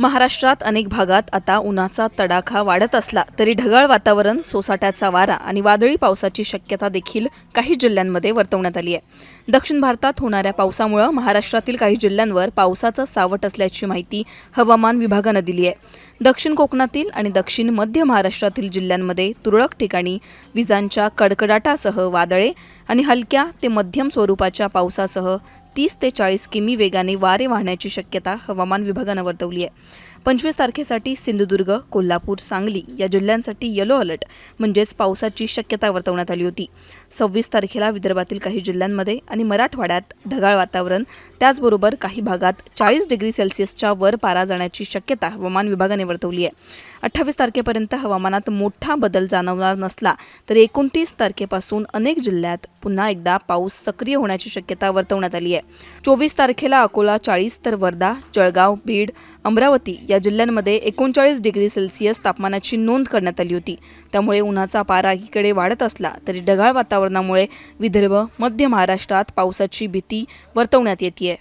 महाराष्ट्रात अनेक भागात आता उन्हाचा तडाखा वाढत असला तरी ढगाळ वातावरण सोसाट्याचा वारा आणि वादळी पावसाची शक्यता देखील काही जिल्ह्यांमध्ये वर्तवण्यात आली आहे. दक्षिण भारतात होणाऱ्या पावसामुळं महाराष्ट्रातील काही जिल्ह्यांवर पावसाचं सावट असल्याची माहिती हवामान विभागानं दिली आहे. दक्षिण कोकणातील आणि दक्षिण मध्य महाराष्ट्रातील जिल्ह्यांमध्ये तुरळक ठिकाणी विजांच्या कडकडाटासह वादळे आणि हलक्या ते मध्यम स्वरूपाच्या पावसासह तीस ते चाळीस किमी वेगाने वारे वाहण्याची शक्यता हवामान विभागानं वर्तवली आहे. पंचवीस तारखेसाठी सिंधुदुर्ग कोल्हापूर सांगली या जिल्ह्यांसाठी येलो अलर्ट म्हणजेच पावसाची शक्यता वर्तवण्यात आली होती. सव्वीस तारखेला विदर्भातील काही जिल्ह्यांमध्ये आणि मराठवाड्यात ढगाळ वातावरण त्याचबरोबर काही भागात चाळीस डिग्री सेल्सिअसच्या वर पारा जाण्याची शक्यता हवामान विभागाने वर्तवली आहे. अठ्ठावीस तारखेपर्यंत हवामानात मोठा बदल जाणवणार नसला तर एकोणतीस तारखेपासून अनेक जिल्ह्यात पुन्हा एकदा पाऊस सक्रिय होण्याची शक्यता वर्तवण्यात आली आहे. चोवीस तारखेला अकोला चाळीस तर वर्धा जळगाव बीड अमरावती या जिल्ह्यांमध्ये एकोणचाळीस डिग्री सेल्सिअस तापमानाची नोंद करण्यात आली होती. त्यामुळे उन्हाचा पारा इकडे वाढत असला तरी ढगाळ वातावरणामुळे विदर्भ मध्य महाराष्ट्रात पावसाची भीती वर्तवण्यात येते